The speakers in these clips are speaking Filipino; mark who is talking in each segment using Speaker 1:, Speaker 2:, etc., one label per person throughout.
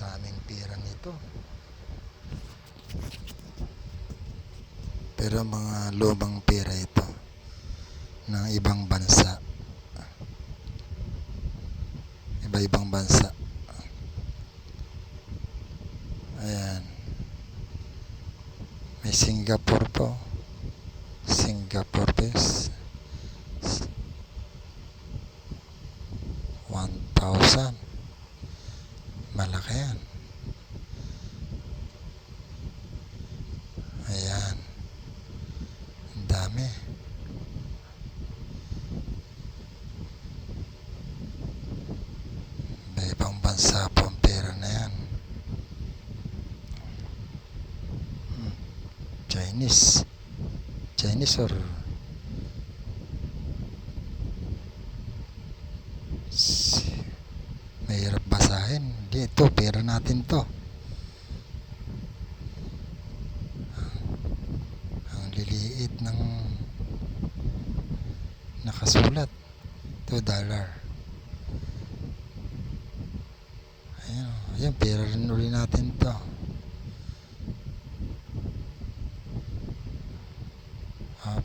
Speaker 1: daming pera nito. Pero mga lumang pera ito ng ibang bansa. Iba-ibang bansa. Ayan. May Singapore po. Singapore base. 1,000. Malaki yan. Ayan. Ang dami. May ibang bansa po ang pera na yan. Hmm. Chinese. Chinese or Mahirap basahin. Hindi, ito, pera natin to. Ang liliit ng nakasulat. Ito, dollar. Ayan, ayan, pera rin uli natin to. Up,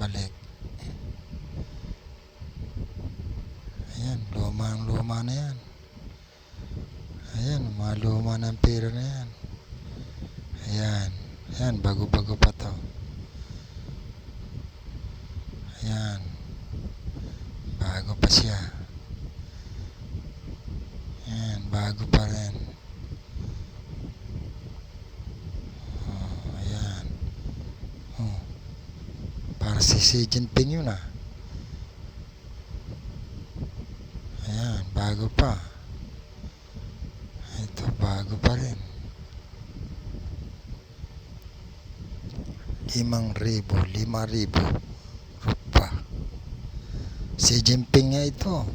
Speaker 1: balik. Ayan, luma ang luma na yan. Ayan, mga luma ng pera na yan. Ayan, ayan, bago-bago pa to. Ayan, bago pa siya. Ayan, bago pa rin. Oh, ayan. Oh, para si Xi Jinping yun ah. Ayan, bago pa. Bago pa rin. Limang ribo, lima ribo. Rupa. Si Jinping nga ito.